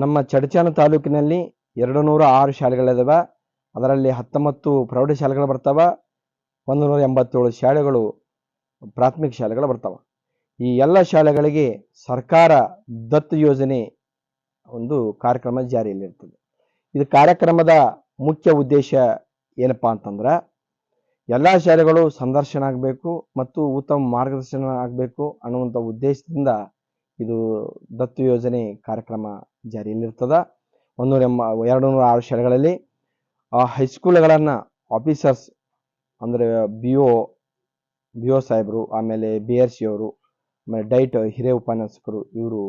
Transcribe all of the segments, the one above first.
ನಮ್ಮ ಚಡಚಾನ ತಾಲೂಕಿನಲ್ಲಿ ಎರಡು ನೂರ ಆರು ಶಾಲೆಗಳಿದಾವೆ. ಅದರಲ್ಲಿ ಹತ್ತೊಂಬತ್ತು ಪ್ರೌಢಶಾಲೆಗಳು ಬರ್ತಾವೆ. ಒಂದು ನೂರ ಎಂಬತ್ತೇಳು ಶಾಲೆಗಳು ಪ್ರಾಥಮಿಕ ಶಾಲೆಗಳು ಬರ್ತಾವೆ. ಈ ಎಲ್ಲ ಶಾಲೆಗಳಿಗೆ ಸರ್ಕಾರ ದತ್ತು ಯೋಜನೆ ಒಂದು ಕಾರ್ಯಕ್ರಮ ಜಾರಿಯಲ್ಲಿರ್ತದೆ. ಇದು ಕಾರ್ಯಕ್ರಮದ ಮುಖ್ಯ ಉದ್ದೇಶ ಏನಪ್ಪ ಅಂತಂದ್ರೆ, ಎಲ್ಲ ಶಾಲೆಗಳು ಸಂದರ್ಶನ ಆಗಬೇಕು ಮತ್ತು ಉತ್ತಮ ಮಾರ್ಗದರ್ಶನ ಆಗಬೇಕು ಅನ್ನುವಂಥ ಉದ್ದೇಶದಿಂದ ಇದು ದತ್ತು ಯೋಜನೆ ಕಾರ್ಯಕ್ರಮ ಜಾರಿಯಲ್ಲಿರ್ತದ. ಒಂದೂರ ಎಂಬ ಎರಡು ನೂರ ಆರು ಶಾಲೆಗಳಲ್ಲಿ, ಆ ಹೈಸ್ಕೂಲ್ಗಳನ್ನು ಆಫೀಸರ್ಸ್ ಅಂದರೆ ಬಿ ಒ ಬಿ ಒ ಸಾಹೇಬರು, ಆಮೇಲೆ ಬಿ ಆರ್ ಸಿ ಅವರು, ಆಮೇಲೆ ಡೈಟ್ ಹಿರಿಯ ಉಪನ್ಯಾಸಕರು ಇವರು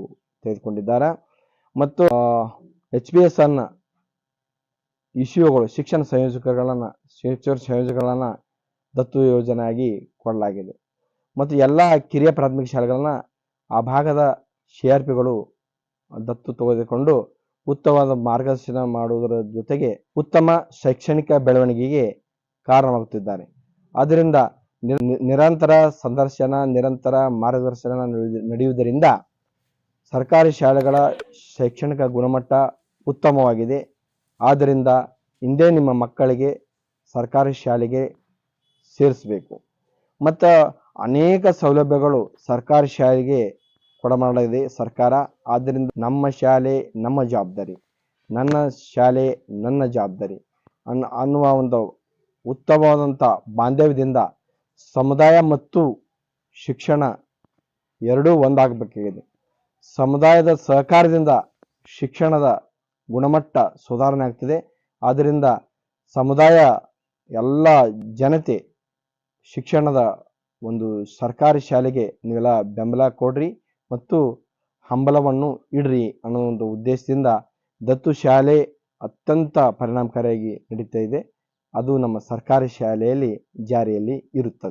ತೆಗೆದುಕೊಂಡಿದ್ದಾರೆ. ಮತ್ತು ಎಚ್ ಬಿ ಎಸ್ ಅನ್ನ ಇಶ್ಯೂಗಳು, ಶಿಕ್ಷಣ ಸಂಯೋಜಕಗಳನ್ನು ಶಿಕ್ಷಣ ಸಂಯೋಜಕಗಳನ್ನು ದತ್ತು ಯೋಜನೆಯಾಗಿ ಕೊಡಲಾಗಿದೆ. ಮತ್ತು ಎಲ್ಲ ಕಿರಿಯ ಪ್ರಾಥಮಿಕ ಶಾಲೆಗಳನ್ನ ಆ ಭಾಗದ ಸಿ ಆರ್ ಪಿಗಳು ದತ್ತು ತೆಗೆದುಕೊಂಡು ಉತ್ತಮವಾದ ಮಾರ್ಗದರ್ಶನ ಮಾಡುವುದರ ಜೊತೆಗೆ ಉತ್ತಮ ಶೈಕ್ಷಣಿಕ ಬೆಳವಣಿಗೆಗೆ ಕಾರಣವಾಗುತ್ತಿದ್ದಾರೆ. ಆದ್ದರಿಂದ ನಿರಂತರ ಸಂದರ್ಶನ, ನಿರಂತರ ಮಾರ್ಗದರ್ಶನ ನಡೆಯು- ನಡೆಯುವುದರಿಂದ ಸರ್ಕಾರಿ ಶಾಲೆಗಳ ಶೈಕ್ಷಣಿಕ ಗುಣಮಟ್ಟ ಉತ್ತಮವಾಗಿದೆ. ಆದ್ದರಿಂದ ಹಿಂದೆ ನಿಮ್ಮ ಮಕ್ಕಳಿಗೆ ಸರ್ಕಾರಿ ಶಾಲೆಗೆ ಸೇರಿಸಬೇಕು. ಮತ್ತು ಅನೇಕ ಸೌಲಭ್ಯಗಳು ಸರ್ಕಾರಿ ಶಾಲೆಗೆ ಕೊಡಮಾಡಿದೆ ಸರ್ಕಾರ. ಆದ್ದರಿಂದ ನಮ್ಮ ಶಾಲೆ ನಮ್ಮ ಜವಾಬ್ದಾರಿ. ನನ್ನ ಶಾಲೆ ನನ್ನ ಜವಾಬ್ದಾರಿ. ಅನ್ನ ಅನ್ನುವ ಒಂದು ಉತ್ತಮವಾದಂಥ ಬಾಂಧವ್ಯದಿಂದ ಸಮುದಾಯ ಮತ್ತು ಶಿಕ್ಷಣ ಎರಡೂ ಒಂದಾಗಬೇಕಾಗಿದೆ. ಸಮುದಾಯದ ಸಹಕಾರದಿಂದ ಶಿಕ್ಷಣದ ಗುಣಮಟ್ಟ ಸುಧಾರಣೆ ಆಗ್ತದೆ. ಆದ್ದರಿಂದ ಸಮುದಾಯ ಎಲ್ಲ ಜನತೆ ಶಿಕ್ಷಣದ ಒಂದು ಸರ್ಕಾರಿ ಶಾಲೆಗೆ ನೀವೆಲ್ಲ ಬೆಂಬಲ ಕೊಡ್ರಿ. ಮತ್ತು ಹಂಬಲವನ್ನು ಇಡ್ರಿ ಅನ್ನೋ ಒಂದು ಉದ್ದೇಶದಿಂದ ದತ್ತು ಶಾಲೆ ಅತ್ಯಂತ ಪರಿಣಾಮಕಾರಿಯಾಗಿ ನಡೀತಾ ಇದೆ. ಅದು ನಮ್ಮ ಸರ್ಕಾರಿ ಶಾಲೆಯಲ್ಲಿ ಜಾರಿಯಲ್ಲಿ ಇರುತ್ತದೆ.